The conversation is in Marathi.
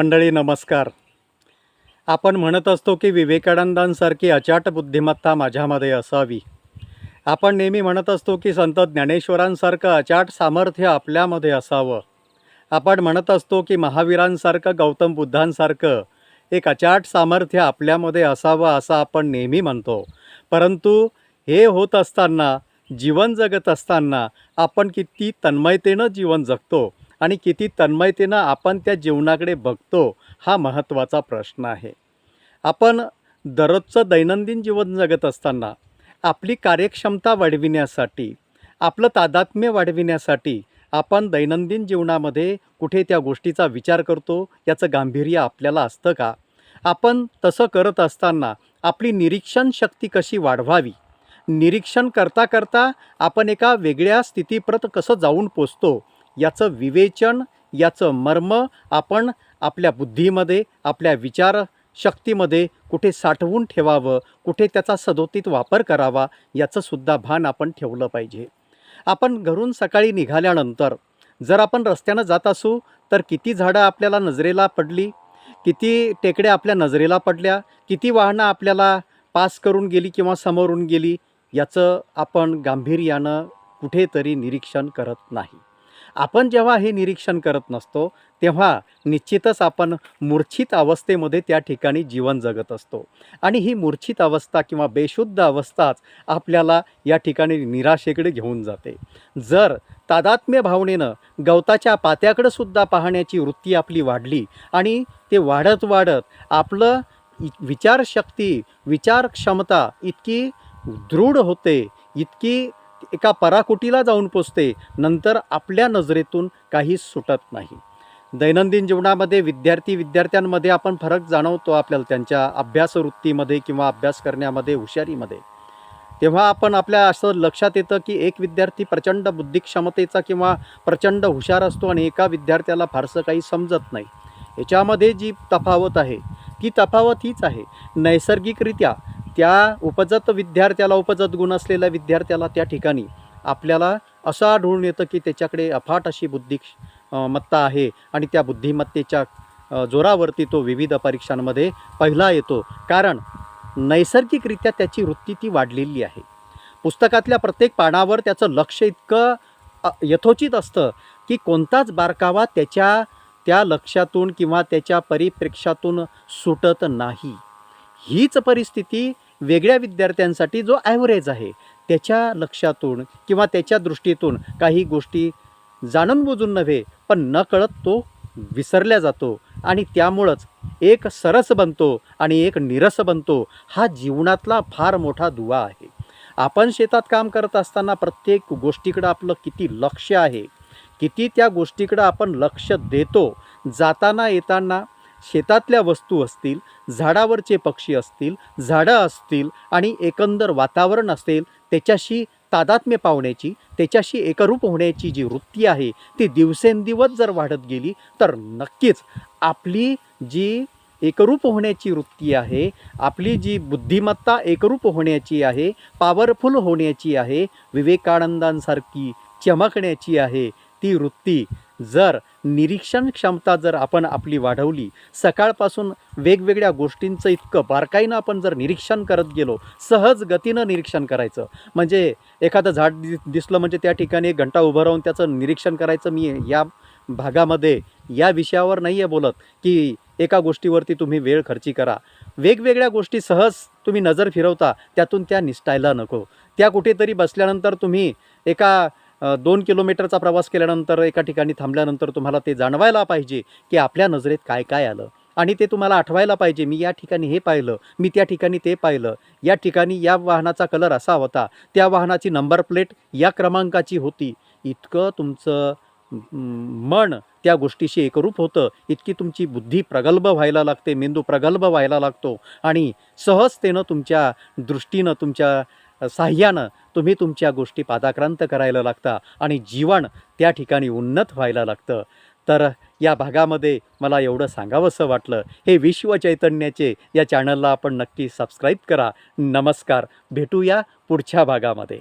मंडळी नमस्कार. आपण म्हणत असतो की विवेकानंदांसारखी अचाट बुद्धिमत्ता माझ्यामध्ये असावी. आपण नेहमी म्हणत असतो की संत ज्ञानेश्वरांसारखं अचाट सामर्थ्य आपल्यामध्ये असावं. आपण म्हणत असतो की महावीरांसारखं गौतम बुद्धांसारखं एक अचाट सामर्थ्य आपल्यामध्ये असावं असं आपण नेहमी म्हणतो. परंतु हे होत असताना जीवन जगत असताना आपण किती तन्मयतेनं जीवन जगतो. आणि किती तन्मयतेनं आपण त्या जीवनाकडे बघतो हा महत्त्वाचा प्रश्न आहे. आपण दररोजचं दैनंदिन जीवन जगत असताना आपली कार्यक्षमता वाढविण्यासाठी आपलं तादात्म्य वाढविण्यासाठी आपण दैनंदिन जीवनामध्ये कुठे त्या गोष्टीचा विचार करतो याचं गांभीर्य आपल्याला असतं का? आपण तसं करत असताना आपली निरीक्षण शक्ती कशी वाढवावी? निरीक्षण करता करता आपण एका वेगळ्या स्थितीप्रत कसं जाऊन पोचतो याचं विवेचन याचं मर्म आपण आपल्या बुद्धीमध्ये आपल्या विचारशक्तीमध्ये कुठे साठवून ठेवावं कुठे त्याचा सदोतीत वापर करावा याचंसुद्धा भान आपण ठेवलं पाहिजे. आपण घरून सकाळी निघाल्यानंतर जर आपण रस्त्यानं जात असू तर किती झाडं आपल्याला नजरेला पडली? किती टेकड्या आपल्या नजरेला पडल्या? किती वाहनं आपल्याला पास करून गेली किंवा समोरून गेली? याचं आपण गांभीर्यानं कुठेतरी निरीक्षण करत नाही. आपण जेव्हा हे निरीक्षण करत नसतो तेव्हा निश्चितच आपण मूर्छित अवस्थेमध्ये त्या ठिकाणी जीवन जगत असतो. आणि ही मूर्छित अवस्था किंवा बेशुद्ध अवस्थाच आपल्याला या ठिकाणी निराशेकडे घेऊन जाते. जर तादात्म्य भावनेनं गवताच्या पात्याकडं सुद्धा पाहण्याची वृत्ती आपली वाढली आणि ते वाढत वाढत आपलं इ- विचारशक्ती विचार क्षमता इतकी दृढ होते इतकी एका पराकुटीला जाऊन पोचते नंतर आपल्या नजरेतून काहीच सुटत नाही. दैनंदिन जीवनामध्ये विद्यार्थी विद्यार्थ्यांमध्ये आपण फरक जाणवतो आपल्याला त्यांच्या अभ्यासवृत्तीमध्ये किंवा अभ्यास करण्यामध्ये हुशारीमध्ये. तेव्हा आपण आपल्या असं लक्षात येतं की एक विद्यार्थी प्रचंड बुद्धिक्षमतेचा किंवा प्रचंड हुशार असतो आणि एका विद्यार्थ्याला फारसं काही समजत नाही. याच्यामध्ये जी तफावत आहे ती तफावत हीच आहे. नैसर्गिकरित्या त्या उपजत विद्यार्थ्याला उपजत गुण असलेल्या विद्यार्थ्याला त्या ठिकाणी आपल्याला असं आढळून येतं की त्याच्याकडे अफाट अशी बुद्धी मत्ता आहे आणि त्या बुद्धिमत्तेच्या जोरावरती तो विविध परीक्षांमध्ये पहिला येतो. कारण नैसर्गिकरित्या त्याची वृत्ती ती वाढलेली आहे. पुस्तकातल्या प्रत्येक पानावर त्याचं लक्ष इतकं यथोचित असतं की कोणताच बारकावा त्याच्या त्या लक्षातून किंवा त्याच्या परिप्रेक्षातून सुटत नाही. हीच परिस्थिती वेगळ्या विद्यार्थ्यांसाठी जो ॲव्हरेज आहे त्याच्या लक्षातून किंवा त्याच्या दृष्टीतून काही गोष्टी जाणून बुजून नव्हे पण न कळत तो विसरल्या जातो आणि त्यामुळंच एक सरस बनतो आणि एक निरस बनतो हा जीवनातला फार मोठा दुवा आहे. आपण शेतात काम करत असताना प्रत्येक गोष्टीकडं आपलं किती लक्ष आहे किती त्या गोष्टीकडं आपण लक्ष देतो जाताना येताना शेतातल्या वस्तू असतील झाडावरचे पक्षी असतील झाडं असतील आणि एकंदर वातावरण असेल त्याच्याशी तादात्म्य पावण्याची त्याच्याशी एकरूप होण्याची जी वृत्ती आहे ती दिवसेंदिवस जर वाढत गेली तर नक्कीच आपली जी एकरूप होण्याची वृत्ती आहे आपली जी बुद्धिमत्ता एकरूप होण्याची आहे पॉवरफुल होण्याची आहे विवेकानंदांसारखी चमकण्याची आहे ती वृत्ती जर निरीक्षण क्षमता जर आपण आपली वाढवली सकाळपासून वेगवेगळ्या गोष्टींचं इतकं बारकाईनं आपण जर निरीक्षण करत गेलो सहज गतीनं निरीक्षण करायचं. म्हणजे एखादं झाड दि दिसलं म्हणजे त्या ठिकाणी एक घंटा उभं राहून त्याचं निरीक्षण करायचं मी या भागामध्ये या विषयावर नाही आहे बोलत की एका गोष्टीवरती तुम्ही वेळ खर्ची करा. वेगवेगळ्या गोष्टी सहज तुम्ही नजर फिरवता त्यातून त्या निसटायला नको. त्या कुठेतरी बसल्यानंतर तुम्ही एका दोन किलोमीटरचा प्रवास केल्यानंतर एका ठिकाणी थांबल्यानंतर तुम्हाला ते जाणवायला पाहिजे की आपल्या नजरेत काय काय आलं. आणि ते तुम्हाला आठवायला पाहिजे मी या ठिकाणी हे पाहिलं मी त्या ठिकाणी ते पाहिलं. या ठिकाणी या वाहनाचा कलर असा होता. त्या वाहनाची नंबर प्लेट या क्रमांकाची होती. इतकं तुमचं मन त्या गोष्टीशी एकरूप होतं. इतकी तुमची बुद्धी प्रगल्भ व्हायला लागते मेंदू प्रगल्भ व्हायला लागतो. आणि सहजतेनं तुमच्या दृष्टीनं तुमच्या साह्यानं तुम्ही तुमच्या गोष्टी पादाक्रांत करायला लागता आणि जीवन त्या ठिकाणी उन्नत व्हायला लागतं. तर या भागामध्ये मला एवढं सांगावंसं वाटलं. हे विश्व चैतन्याचे या चॅनलला आपण नक्की सबस्क्राईब करा. नमस्कार. भेटूया पुढच्या भागामध्ये.